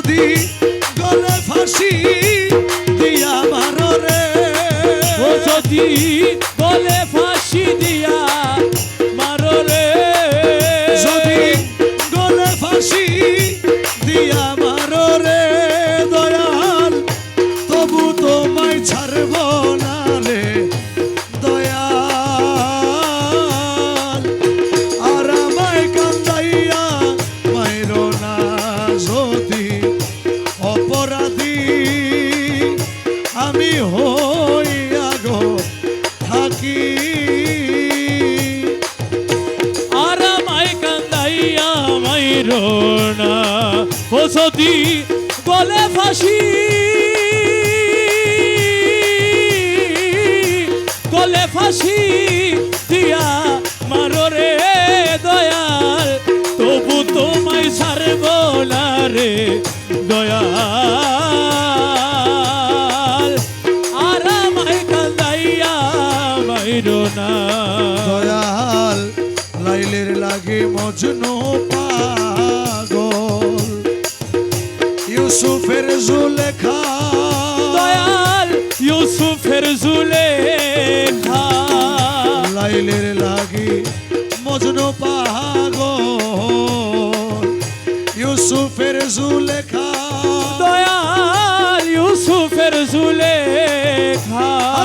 যদি দিয়া মারো রে। ও যদি যদি বলে ফাঁসি গলে ফাঁসি দিয়া মারো রে দয়াল, তবু তোমায় ছাড়ব না রে দয়াল। আর আমায় কান্দাইয়া মাইরো না। দয়াল, লাইলের লাগে মজনু জুলেখা। দয়াল ইউসুফের জুলেখা। লাইলের লাগে মজনু পাগল। ইউসুফের জুলেখা। দয়াল ইউসুফের জুলেখা।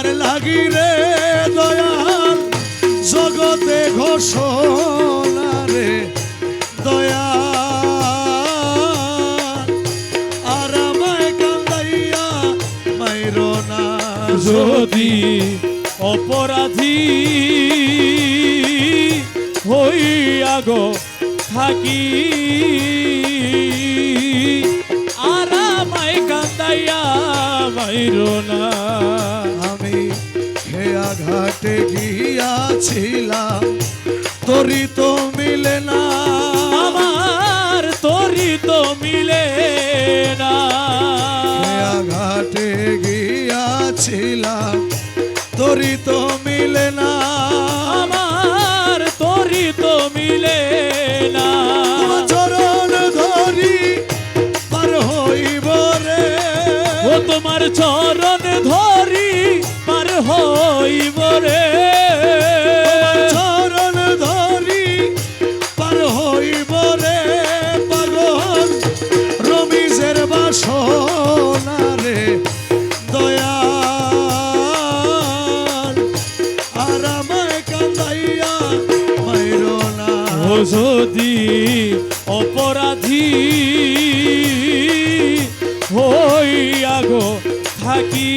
তোমার লাগি রে দয়াল, জগতে ঘোষণা রে দয়াল। আর আমায় কান্দাইয়া মাইরো না যদি অপরাধী হইয়া গো থাকি। আর আমায় কান্দাইয়া মাইরো না আমি খেয়া ঘাটে গিয়াছিলাম। তরি তো মিলে না। আমার তোরি তো মিলে না। ঘাটে গিয়াছিলাম। তরি তো মিলে না। আমার তোরি তো মিলে না। চরণ ধরি পার হইব রে। ও তোমার চরণ রমিজের দয়া আর আমায় কান্দাইয়া মাইরো না। যদি অপরাধী হইয়া গো থাকি